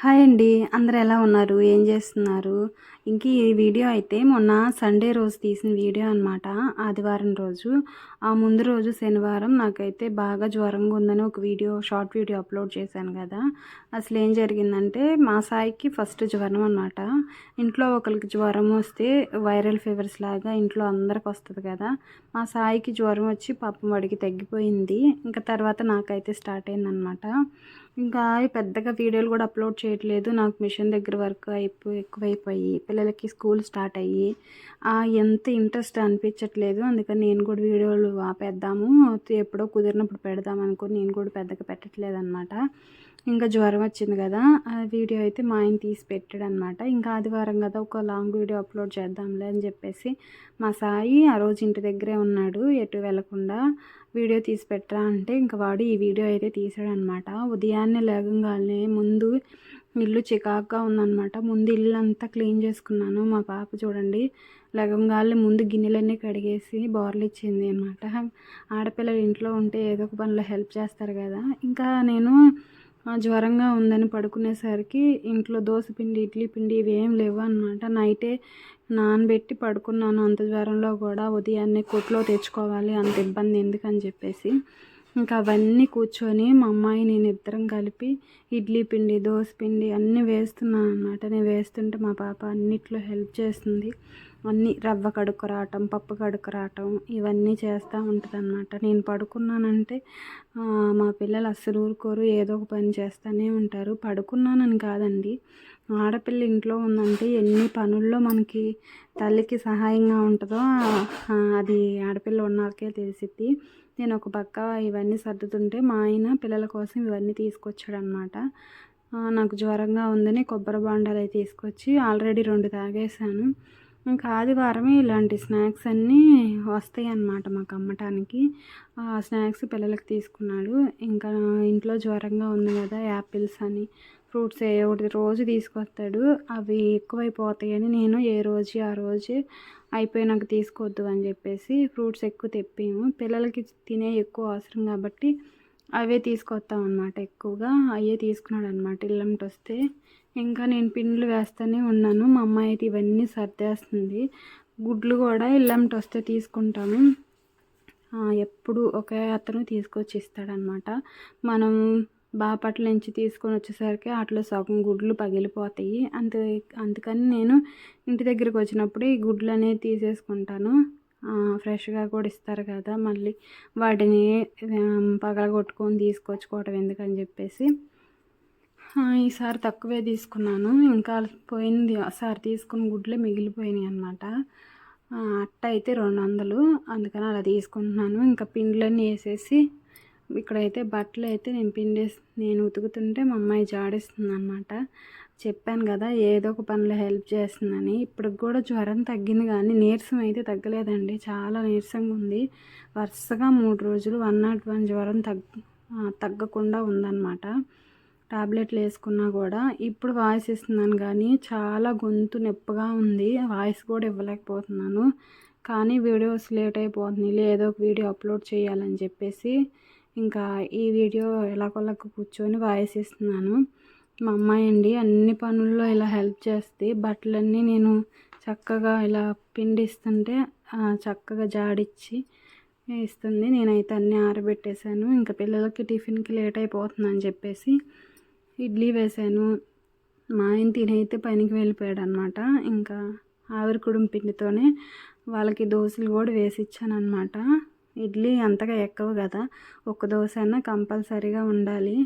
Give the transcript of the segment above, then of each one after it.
Hi అండి. అందరు ఎలా ఉన్నారు? ఏం చేస్తున్నారు? ఇంక ఈ వీడియో అయితే మొన్న సండే రోజు తీసిన వీడియో అనమాట ఆదివారం రోజు. ఆ ముందు రోజు శనివారం నాకైతే బాగా జ్వరంగా ఉందని ఒక వీడియో షార్ట్ వీడియో అప్లోడ్ చేశాను కదా. అసలు ఏం జరిగిందంటే మా సాయికి ఫస్ట్ జ్వరం అనమాట ఇంట్లో ఒకరికి జ్వరం వస్తే వైరల్ ఫీవర్స్ లాగా ఇంట్లో అందరికి వస్తుంది కదా. మా సాయికి జ్వరం వచ్చి పాపం వాడికి తగ్గిపోయింది. ఇంకా తర్వాత నాకైతే స్టార్ట్ అయిందనమాట ఇంకా పెద్దగా వీడియోలు కూడా అప్లోడ్ చేయట్లేదు. నాకు మిషన్ దగ్గర వర్క్ అయిపోయి ఎక్కువైపోయి పిల్లలకి స్కూల్ స్టార్ట్ అయ్యి ఎంత ఇంట్రెస్ట్ అనిపించట్లేదు. అందుకని నేను కూడా వీడియోలు ఆపేద్దాము. ఎప్పుడో కుదిరినప్పుడు పెడదాం అనుకుని నేను కూడా పెద్దగా పెట్టట్లేదు అనమాట ఇంకా జ్వరం వచ్చింది కదా ఆ వీడియో అయితే మా ఆయన తీసి పెట్టాడు అనమాట ఇంకా ఆదివారం కదా ఒక లాంగ్ వీడియో అప్లోడ్ చేద్దాంలే అని చెప్పేసి మా సాయి ఆ రోజు ఇంటి దగ్గరే ఉన్నాడు ఎటు వెళ్ళకుండా వీడియో తీసి పెట్టరా అంటే ఇంకా వాడు ఈ వీడియో అయితే తీసాడనమాట. ఉదయాన్నే లేగంగానే ముందు ఇల్లు చికాక్గా ఉందన్నమాట ముందు ఇల్లు అంతా క్లీన్ చేసుకున్నాను. మా పాప చూడండి లగంగాళ్ళు ముందు గిన్నెలన్నీ కడిగేసి బోర్లు ఇచ్చింది అనమాట. ఆడపిల్లలు ఇంట్లో ఉంటే ఏదో ఒక పనిలో హెల్ప్ చేస్తారు కదా. ఇంకా నేను జ్వరంగా ఉందని పడుకునేసరికి ఇంట్లో దోశ పిండి ఇడ్లీ పిండి ఇవేం లేవు అనమాట నైటే నానబెట్టి పడుకున్నాను. అంత జ్వరంలో కూడా ఉదయాన్నే కొట్లో తెచ్చుకోవాలి అంత ఇబ్బంది ఎందుకని చెప్పేసి. ఇంకా అవన్నీ కూర్చొని మా అమ్మాయి నేను ఇద్దరం కలిపి ఇడ్లీ పిండి దోశ పిండి అన్నీ వేస్తున్నాను అనమాట నేను వేస్తుంటే మా పాప అన్నిట్లో హెల్ప్ చేస్తుంది. అన్నీ రవ్వ కడుక్కు రావటం పప్పు కడుక్కు రావటం ఇవన్నీ చేస్తూ ఉంటుంది అనమాట నేను పడుకున్నానంటే మా పిల్లలు అస్సలు ఊరుకోరు ఏదో ఒక పని చేస్తూనే ఉంటారు. పడుకున్నానని కాదండి. ఆడపిల్ల ఇంట్లో ఉందంటే ఎన్ని పనుల్లో మనకి తల్లికి సహాయంగా ఉంటుందో అది ఆడపిల్ల ఉన్నాకే తెలిసిద్ది. నేను ఒక పక్క ఇవన్నీ సర్దుతుంటే మా ఆయన పిల్లల కోసం ఇవన్నీ తీసుకొచ్చాడనమాట నాకు జ్వరంగా ఉందని కొబ్బరి బాండాలు అవి తీసుకొచ్చి ఆల్రెడీ రెండు తాగేసాను ఇంకా ఆదివారమే ఇలాంటి స్నాక్స్ అన్నీ వస్తాయి అన్నమాట మాకు అమ్మటానికి. ఆ స్నాక్స్ పిల్లలకి తీసుకున్నాడు. ఇంకా ఇంట్లో జ్వరంగా ఉంది కదా యాపిల్స్ అని ఫ్రూట్స్ ఏ ఒకటి రోజు తీసుకొస్తాడు. అవి ఎక్కువైపోతాయని నేను ఏ రోజు ఆ రోజు అయిపోయినాక తీసుకోవద్దు అని చెప్పేసి ఫ్రూట్స్ ఎక్కువ తెప్పాము. పిల్లలకి తినే ఎక్కువ అవసరం కాబట్టి అవే తీసుకొస్తాం అనమాట ఎక్కువగా. అవే తీసుకున్నాడు అనమాట ఇల్లంటి వస్తే ఇంకా నేను పిండ్లు వేస్తూనే ఉన్నాను. మా అమ్మాయి అయితే ఇవన్నీ సర్దేస్తుంది. గుడ్లు కూడా ఇల్లంటి వస్తే తీసుకుంటాము. ఎప్పుడు ఒకే అతను తీసుకొచ్చి ఇస్తాడనమాట మనం బాపట్ల నుంచి తీసుకొని వచ్చేసరికి అట్లా సగం గుడ్లు పగిలిపోతాయి. అంత అందుకని నేను ఇంటి దగ్గరికి వచ్చినప్పుడు ఈ గుడ్లు అనేది తీసేసుకుంటాను. ఫ్రెష్గా కూడా ఇస్తారు కదా మళ్ళీ వాటిని పగలగొట్టుకొని తీసుకొచ్చుకోవటం ఎందుకని చెప్పేసి. ఈసారి తక్కువే తీసుకున్నాను. ఇంకా పోయింది. ఒకసారి తీసుకున్న గుడ్లే మిగిలిపోయినాయి అనమాట అట్ట అయితే రెండు వందలు అందుకని అలా తీసుకుంటున్నాను. ఇంకా పిండ్లన్నీ వేసేసి ఇక్కడైతే బట్టలు అయితే నేను పిండేసి నేను ఉతుకుతుంటే మా అమ్మాయి జాడిస్తుంది అనమాట చెప్పాను కదా ఏదో ఒక పనిలో హెల్ప్ చేస్తుందని. ఇప్పటికి కూడా జ్వరం తగ్గింది కానీ నీరసం అయితే తగ్గలేదండి. చాలా నీరసంగా ఉంది. వరుసగా మూడు రోజులు వన్ నాట్ వన్ జ్వరం తగ్గ తగ్గకుండా ఉందన్నమాట. టాబ్లెట్లు వేసుకున్నా కూడా ఇప్పుడు వాయిస్ ఇస్తున్నాను కానీ చాలా గొంతు నొప్పిగా ఉంది. వాయిస్ కూడా ఇవ్వలేకపోతున్నాను. కానీ వీడియోస్ లేట్ అయిపోతుంది ఏదో ఒక వీడియో అప్లోడ్ చేయాలని చెప్పేసి ఇంకా ఈ వీడియో ఎలాగోలాగ కూర్చొని వాయిస్ ఇస్తున్నాను. మా అమ్మాయి అండి అన్ని పనుల్లో ఇలా హెల్ప్ చేస్తే బట్టలన్నీ నేను చక్కగా ఇలా పిండిస్తుంటే చక్కగా జాడిచ్చి ఇస్తుంది. నేనైతే అన్నీ ఆరబెట్టేశాను. ఇంకా పిల్లలకి టిఫిన్కి లేట్ అయిపోతుందని చెప్పేసి ఇడ్లీ వేసాను. మా ఆయన తినైతే పనికి వెళ్ళిపోయాడు అనమాట ఇంకా ఆవిరి కుడుం పిండితోనే వాళ్ళకి దోశలు కూడా వేసి ఇచ్చాను అనమాట ఇడ్లీ అంతగా ఎక్కవు కదా ఒక దోశ అయినా కంపల్సరీగా ఉండాలి.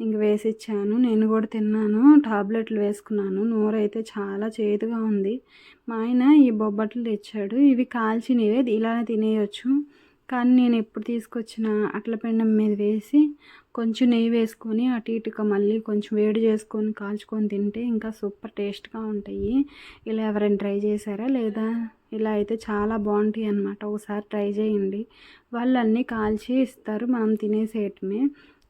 ఇంక వేసి ఇచ్చాను నేను కూడా తిన్నాను టాబ్లెట్లు వేసుకున్నాను నోరైతే చాలా చేదుగా ఉంది. మా ఆయన ఈ బొబ్బట్లు తెచ్చాడు ఇవి కాల్చినవే ఇలానే తినేయచ్చు. కానీ నేను ఎప్పుడు తీసుకొచ్చిన అట్ల పిండం మీద వేసి కొంచెం నెయ్యి వేసుకొని అటు ఇటుగా మళ్ళీ కొంచెం వేడి చేసుకొని కాల్చుకొని తింటే ఇంకా సూపర్ టేస్ట్గా ఉంటాయి. ఇలా ఎవరైనా ట్రై చేశారా? లేదా ఇలా అయితే చాలా బాగుంటాయి అన్నమాట. ఒకసారి ట్రై చేయండి. వాళ్ళు అన్నీ కాల్చి ఇస్తారు. మనం తినేసేయటమే.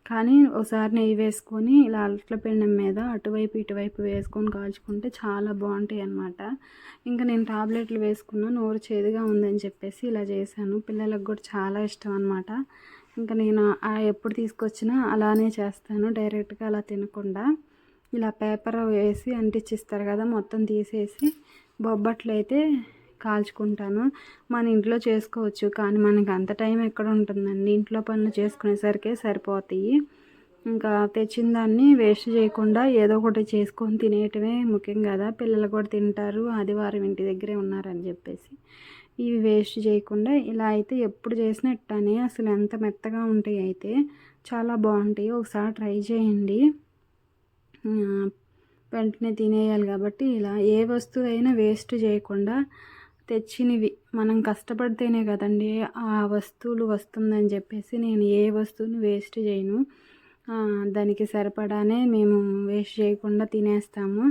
కానీ ఒకసారి నెయ్యి వేసుకొని ఇలా అట్ల పిండం మీద అటువైపు ఇటువైపు వేసుకొని కాల్చుకుంటే చాలా బాగుంటాయి అన్నమాట. ఇంకా నేను టాబ్లెట్లు వేసుకున్నా. నోరు చేదుగా ఉందని చెప్పేసి ఇలా చేశాను. పిల్లలకు కూడా చాలా ఇష్టం అనమాట ఇంకా నేను ఎప్పుడు తీసుకొచ్చినా అలానే చేస్తాను డైరెక్ట్గా అలా తినకుండా. ఇలా పేపర్ వేసి అంటించిస్తారు కదా మొత్తం తీసేసి బొబ్బట్లు అయితే కాల్చుకుంటాను. మన ఇంట్లో చేసుకోవచ్చు కానీ మనకి అంత టైం ఎక్కడ ఉంటుందండి? ఇంట్లో పనులు చేసుకునేసరికి సరిపోతాయి. ఇంకా తెచ్చిన దాన్ని వేస్ట్ చేయకుండా ఏదో ఒకటి చేసుకొని తినేయటమే ముఖ్యం కదా. పిల్లలు కూడా తింటారు ఆదివారం ఇంటి దగ్గరే ఉన్నారని చెప్పేసి. ఇవి వేస్ట్ చేయకుండా ఇలా అయితే ఎప్పుడు చేసినట్టనే అసలు ఎంత మెత్తగా ఉంటాయి అయితే చాలా బాగుంటాయి. ఒకసారి ట్రై చేయండి. వెంటనే తినేయాలి కాబట్టి ఇలా ఏ వస్తువు అయినా వేస్ట్ చేయకుండా తెచ్చినవి. మనం కష్టపడితేనే కదండి ఆ వస్తువులు వస్తుందని చెప్పేసి నేను ఏ వస్తువుని వేస్ట్ చేయను. దానికి సరిపడానే మేము వేస్ట్ చేయకుండా తినేస్తాము.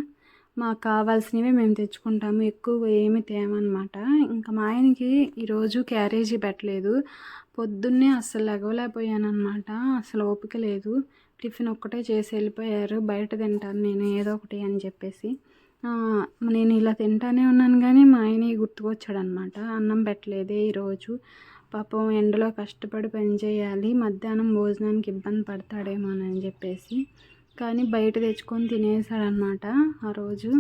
మాకు కావాల్సినవి మేము తెచ్చుకుంటాము. ఎక్కువ ఏమి తేమన్నమాట ఇంకా మా ఆయనకి ఈరోజు క్యారేజీ పెట్టలేదు. పొద్దున్నే అస్సలు లెగవలేకపోయాను అనమాట అసలు ఓపిక లేదు. టిఫిన్ ఒక్కటే చేసి వెళ్ళిపోయారు. బయట తింటాను నేను ఏదో ఒకటి అని చెప్పేసి. నేను ఇలా తింటానే ఉన్నాను కానీ మా ఆయన గుర్తుకొచ్చాడనమాట. అన్నం పెట్టలేదే ఈరోజు. పాపం ఎండలో కష్టపడి పని చేయాలి. మధ్యాహ్నం భోజనానికి ఇబ్బంది పడతాడేమో అని చెప్పేసి. కానీ బయట తెచ్చుకొని తినేసాడనమాట ఆ రోజు.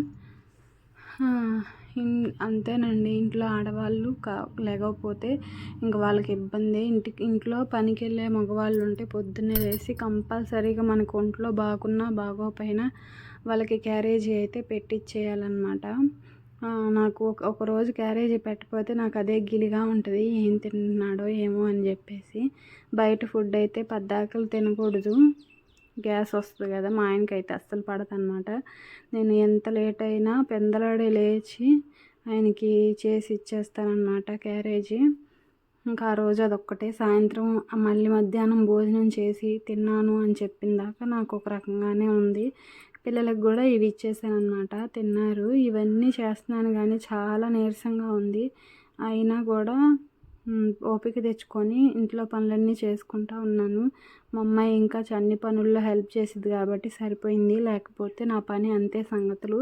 అంతేనండి. ఇంట్లో ఆడవాళ్ళు కా లేకపోతే ఇంక వాళ్ళకి ఇబ్బంది. ఇంటికి ఇంట్లో పనికి వెళ్ళే మగవాళ్ళు ఉంటే పొద్దున్నే లేసి కంపల్సరీగా మనకు ఒంట్లో బాగున్నా బాగోపోయినా వాళ్ళకి క్యారేజీ అయితే పెట్టిచ్చేయాలన్నమాట. నాకు ఒక ఒక రోజు క్యారేజీ పెట్టకపోతే నాకు అదే గిలిగా ఉంటుంది. ఏం తింటున్నాడో ఏమో అని చెప్పేసి బయట ఫుడ్ అయితే పద్దాకలు తినకూడదు. గ్యాస్ వస్తుంది కదా మా ఆయనకి అయితే అస్సలు పడదన్నమాట. నేను ఎంత లేట్ అయినా పెందలాడే లేచి ఆయనకి చేసి ఇచ్చేస్తానన్నమాట క్యారేజీ. ఇంకా ఆ రోజు అదొక్కటే. సాయంత్రం మళ్ళీ మధ్యాహ్నం భోజనం చేసి తిన్నాను అని చెప్పిన దాకా నాకు ఒక రకంగానే ఉంది. పిల్లలకు కూడా ఇవి ఇచ్చేసాను అనమాట తిన్నారు. ఇవన్నీ చేస్తున్నాను కానీ చాలా నీరసంగా ఉంది. అయినా కూడా ఓపిక తెచ్చుకొని ఇంట్లో పనులన్నీ చేసుకుంటా ఉన్నాను. మా అమ్మాయి ఇంకా అన్ని పనుల్లో హెల్ప్ చేసింది కాబట్టి సరిపోయింది. లేకపోతే నా పని అంతే సంగతులు.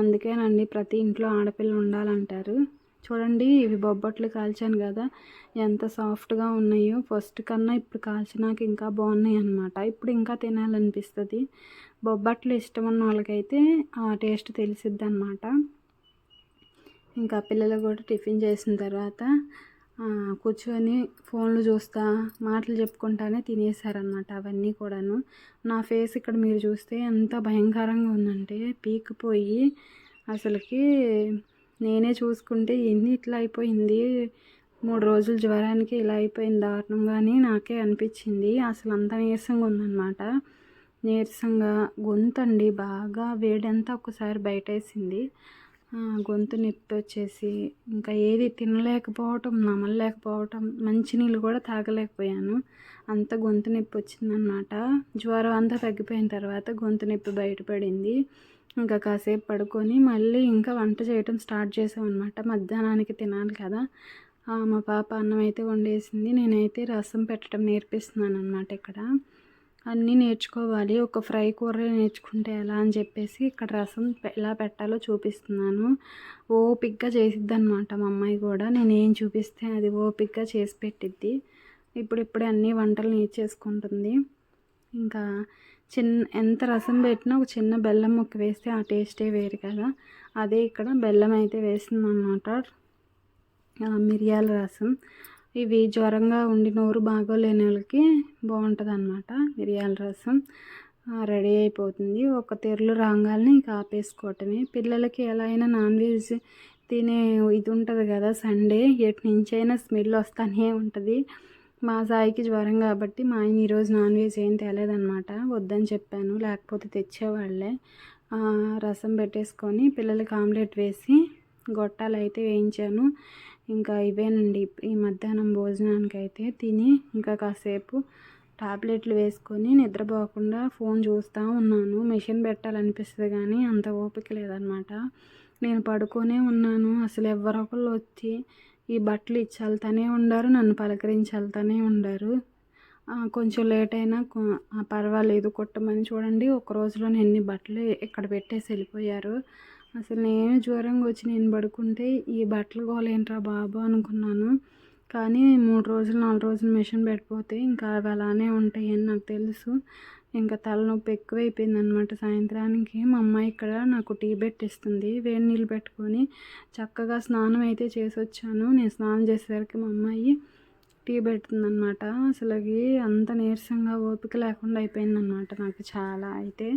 అందుకేనండి ప్రతి ఇంట్లో ఆడపిల్ల ఉండాలంటారు. చూడండి ఇవి బొబ్బట్లు కాల్చాను కదా ఎంత సాఫ్ట్గా ఉన్నాయో. ఫస్ట్ కన్నా ఇప్పుడు కాల్చినాక ఇంకా బాగున్నాయి అనమాట ఇప్పుడు ఇంకా తినాలనిపిస్తుంది. బొబ్బట్లు ఇష్టం ఉన్న వాళ్ళకైతే ఆ టేస్ట్ తెలిసిద్ది అనమాట ఇంకా పిల్లలు కూడా టిఫిన్ చేసిన తర్వాత కూర్చొని ఫోన్లు చూస్తా మాటలు చెప్పుకుంటానే తినేసారనమాట అవన్నీ కూడాను. నా ఫేస్ ఇక్కడ మీరు చూస్తే ఎంత భయంకరంగా ఉందంటే పీకిపోయి అసలుకి నేనే చూసుకుంటే ఎన్ని ఇట్లా అయిపోయింది మూడు రోజులు జ్వరానికి ఇలా అయిపోయింది దారుణంగానే నాకే అనిపించింది. అసలు అంత నీరసంగా ఉందన్నమాట. నీరసంగా గొంతండి బాగా వేడంతా ఒకసారి బయటేసింది. గొంతు నొప్పి వచ్చేసి ఇంకా ఏది తినలేకపోవటం నమలలేకపోవటం మంచినీళ్ళు కూడా తాగలేకపోయాను. అంత గొంతు నొప్పి వచ్చిందనమాట జ్వరం అంతా తగ్గిపోయిన తర్వాత గొంతు నొప్పి బయటపడింది. ఇంకా కాసేపు పడుకొని మళ్ళీ ఇంకా వంట చేయటం స్టార్ట్ చేసామన్నమాట మధ్యాహ్నానికి తినాలి కదా. మా పాప అన్నం అయితే వండేసింది. నేనైతే రసం పెట్టడం నేర్పిస్తున్నాను అనమాట ఇక్కడ. అన్నీ నేర్చుకోవాలి. ఒక ఫ్రై కూర నేర్చుకుంటే ఎలా అని చెప్పేసి ఇక్కడ రసం ఎలా పెట్టాలో చూపిస్తున్నాను. ఓపిక్గా చేసిద్ది అనమాట మా అమ్మాయి కూడా. నేను ఏం చూపిస్తే అది ఓపిక్గా చేసి పెట్టిద్ది. ఇప్పుడిప్పుడే అన్ని వంటలు నేర్చేసుకుంటుంది. ఇంకా చిన్న ఎంత రసం పెట్టినా ఒక చిన్న బెల్లం ముక్క వేస్తే ఆ టేస్టే వేరు కదా. అదే ఇక్కడ బెల్లం అయితే వేస్తుంది మిరియాల రసం. ఇవి జ్వరంగా ఉండి నోరు బాగోలేని వాళ్ళకి బాగుంటుంది అనమాట మిరియాల రసం రెడీ అయిపోతుంది. ఒక తెరలు రాగాలని కాపేసుకోవటమే పిల్లలకి ఎలా అయినా నాన్ వెజ్ తినే ఇది ఉంటుంది కదా సండే. ఎటు నుంచైనా స్మెల్ వస్తూనే ఉంటుంది. మా సాయికి జ్వరం కాబట్టి మా ఆయన ఈరోజు నాన్ వెజ్ ఏం తేలేదనమాట వద్దని చెప్పాను. లేకపోతే తెచ్చేవాళ్ళే. రసం పెట్టేసుకొని పిల్లలకి ఆమ్లెట్ వేసి గొట్టాలు అయితే వేయించాను. ఇంకా ఇవేనండి. ఈ మధ్యాహ్నం భోజనానికి అయితే తిని ఇంకా కాసేపు టాబ్లెట్లు వేసుకొని నిద్రపోకుండా ఫోన్ చూస్తూ ఉన్నాను. మిషన్ పెట్టాలనిపిస్తుంది కానీ అంత ఓపిక లేదనమాట. నేను పడుకొనే ఉన్నాను. అసలు ఎవరొకళ్ళు వచ్చి ఈ బట్టలు ఇచ్చి వెళ్తానే ఉండారు నన్ను పలకరించి వెళ్తానే ఉండారు. కొంచెం లేట్ అయినా పర్వాలేదు కుట్టమని చూడండి. ఒక రోజులో ఎన్ని బట్టలు ఇక్కడ పెట్టేసి వెళ్ళిపోయారు. అసలు నేను జ్వరంగా వచ్చి నేను పడుకుంటే ఈ బట్టలు గోలేంట్రా బాబు అనుకున్నాను. కానీ మూడు రోజులు నాలుగు రోజులు మిషన్ పెట్టిపోతే ఇంకా అవి అలానే ఉంటాయి అని నాకు తెలుసు. ఇంకా తలనొప్పి ఎక్కువైపోయింది అనమాట సాయంత్రానికి మా అమ్మాయి ఇక్కడ నాకు టీ పెట్టిస్తుంది. వేడి నీళ్ళు పెట్టుకొని చక్కగా స్నానం అయితే చేసి వచ్చాను నేను స్నానం చేసేసరికి మా అమ్మాయి టీ పెడుతుందన్నమాట. అసలుకి అంత నీరసంగా ఓపిక లేకుండా అయిపోయిందనమాట నాకు చాలా అయితే.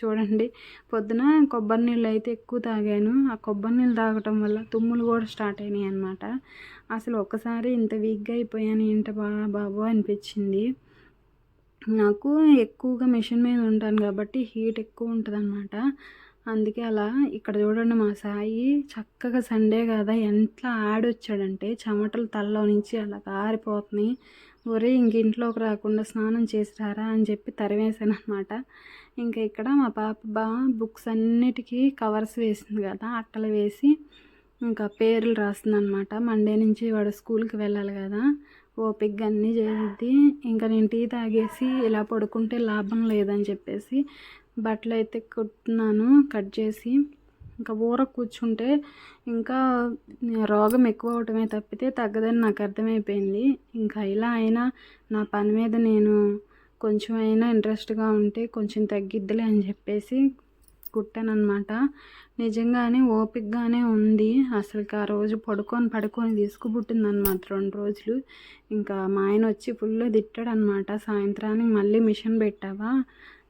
చూడండి. పొద్దున కొబ్బరి నీళ్ళు అయితే ఎక్కువ తాగాను. ఆ కొబ్బరి నీళ్ళు తాగటం వల్ల తుమ్ములు కూడా స్టార్ట్ అయినాయి అనమాట అసలు ఒక్కసారి ఇంత వీక్గా అయిపోయాను ఏంట బా బాబు అనిపించింది. నాకు ఎక్కువగా మిషన్ మీద ఉంటాను కాబట్టి హీట్ ఎక్కువ ఉంటుంది అనమాట అందుకే అలా ఇక్కడ చూడండి మా సాయి చక్కగా సండే కదా ఎంత ఆడొచ్చాడంటే చెమటలు తలలో నుంచి అలా కారిపోతున్నాయి. ఒరే ఇంక ఇంట్లోకి రాకుండా స్నానం చేసిరారా అని చెప్పి తరివేశాను అనమాట ఇంకా ఇక్కడ మా పాప బా బుక్స్ అన్నిటికీ కవర్స్ వేసింది కదా అట్టలు వేసి ఇంకా పేర్లు రాస్తుంది అనమాట మండే నుంచి వాడు స్కూల్కి వెళ్ళాలి కదా ఓపిక్గా అన్నీ చేసిద్ది. ఇంకా నేను టీ తాగేసి ఇలా పడుకుంటే లాభం లేదని చెప్పేసి బట్టలు అయితే కుట్టున్నాను కట్ చేసి ఇంకా ఊర కూర్చుంటే ఇంకా రోగం ఎక్కువ అవటమే తప్పితే తగ్గదని నాకు అర్థమైపోయింది. ఇంకా ఇలా అయినా నా పని మీద నేను కొంచెం అయినా ఇంట్రెస్ట్గా ఉంటే కొంచెం తగ్గిద్దిలే అని చెప్పేసి కుట్టానమాట నిజంగానే ఓపికగానే ఉంది. అసలుకి ఆ రోజు పడుకొని పడుకొని తీసుకుపుట్టింది అనమాట రెండు రోజులు. ఇంకా మా ఆయన వచ్చి ఫుల్ తిట్టాడనమాట సాయంత్రానికి మళ్ళీ మిషన్ పెట్టావా?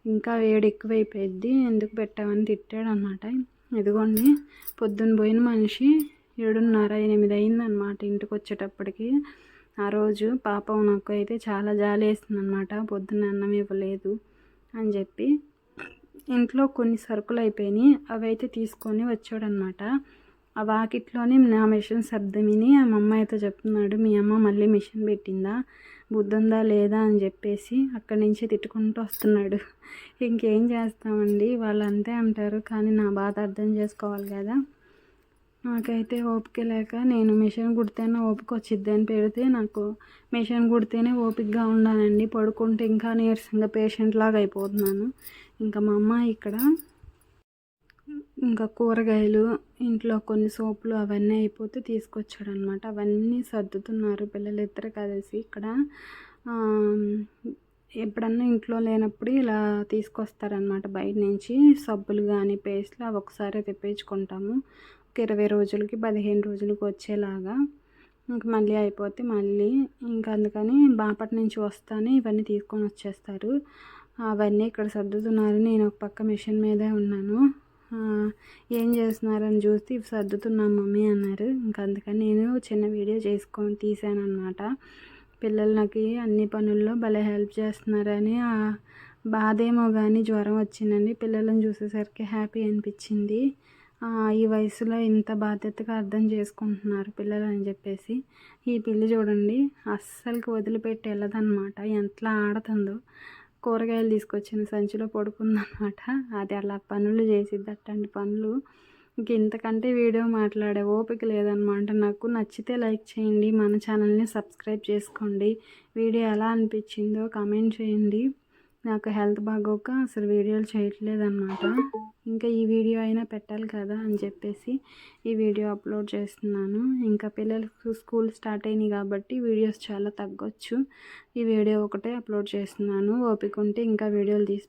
ఇంకా వేడి ఎక్కువైపోయిద్ది. ఎందుకు పెట్టావని తిట్టాడు అనమాట ఇదిగోండి పొద్దున్న పోయిన మనిషి ఏడున్నర ఎనిమిది అయిందనమాట ఇంటికి వచ్చేటప్పటికి ఆ రోజు పాపం నాకు అయితే చాలా జాలి వేసిందనమాట పొద్దున్న అన్నం ఇవ్వలేదు అని చెప్పి. ఇంట్లో కొన్ని సరుకులు అయిపోయినాయి అవి అయితే తీసుకొని వచ్చాడనమాట ఆ వాకిట్లోనే నా మిషన్ శబ్దం విని ఆ అమ్మ అయితే చెప్తున్నాడు మీ అమ్మ మళ్ళీ మిషన్ పెట్టిందా? బుద్ధుందా లేదా? అని చెప్పేసి అక్కడి నుంచి తిట్టుకుంటూ వస్తున్నాడు. ఇంకేం చేస్తామండి? వాళ్ళు అంతే అంటారు కానీ నా బాధ అర్థం చేసుకోవాలి కదా. నాకైతే ఓపిక లేక నేను మిషన్ కుడితేనే ఓపిక వచ్చిద్ది అని పెడితే నాకు మిషన్ కుడితేనే ఓపికగా ఉన్నానండి పడుకుంటే ఇంకా నీరసంగా పేషెంట్ లాగా అయిపోతున్నాను. ఇంకా మా అమ్మ ఇక్కడ ఇంకా కూరగాయలు ఇంట్లో కొన్ని సోపులు అవన్నీ అయిపోతే తీసుకొచ్చాడు అనమాట అవన్నీ సర్దుతున్నారు పిల్లలు ఇద్దరు కలిసి ఇక్కడ. ఎప్పుడన్నా ఇంట్లో లేనప్పుడు ఇలా తీసుకొస్తారనమాట బయట నుంచి సబ్బులు కానీ పేస్ట్లు అవి ఒకసారి తెప్పించుకుంటాము. ఒక ఇరవై రోజులకి పదిహేను రోజులకి వచ్చేలాగా. ఇంక మళ్ళీ అయిపోతే మళ్ళీ ఇంకా అందుకని బాపట్ నుంచి వస్తానే ఇవన్నీ తీసుకొని వచ్చేస్తారు. అవన్నీ ఇక్కడ సర్దుతున్నారు. నేను ఒక పక్క మిషన్ మీదే ఉన్నాను. ఏం చేస్తున్నారని చూస్తే ఇవి సర్దుతున్నా మమ్మీ అన్నారు. ఇంకా అందుకని నేను చిన్న వీడియో చేసుకొని తీసాను అనమాట పిల్లలు నాకు అన్ని పనుల్లో భలే హెల్ప్ చేస్తున్నారని బాధేమో కానీ జ్వరం వచ్చిందండి. పిల్లలను చూసేసరికి హ్యాపీ అనిపించింది. ఈ వయసులో ఇంత బాధ్యతగా అర్థం చేసుకుంటున్నారు పిల్లలు అని చెప్పేసి. ఈ పిల్లి చూడండి అస్సలకి వదిలిపెట్టి వెళ్ళదన్నమాట. ఎంతలా ఆడుతుందో. కూరగాయలు తీసుకొచ్చిన సంచిలో పడుకుందనమాట అది అలా పనులు చేసిద్ది అట్లాంటి పనులు. ఇంక ఇంతకంటే వీడియో మాట్లాడే ఓపిక లేదనమాట నాకు నచ్చితే లైక్ చేయండి మన ఛానల్ని సబ్స్క్రైబ్ చేసుకోండి. వీడియో ఎలా అనిపించిందో కామెంట్ చేయండి. నాకు హెల్త్ బాగోక అసలు వీడియోలు చేయట్లేదు అనమాట ఇంకా ఈ వీడియో అయినా పెట్టాలి కదా అని చెప్పేసి ఈ వీడియో అప్లోడ్ చేస్తున్నాను. ఇంకా పిల్లలకు స్కూల్ స్టార్ట్ అయినాయి కాబట్టి వీడియోస్ చాలా తగ్గొచ్చు. ఈ వీడియో ఒకటే అప్లోడ్ చేస్తున్నాను. ఓపిక ఉంటే ఇంకా వీడియోలు తీసి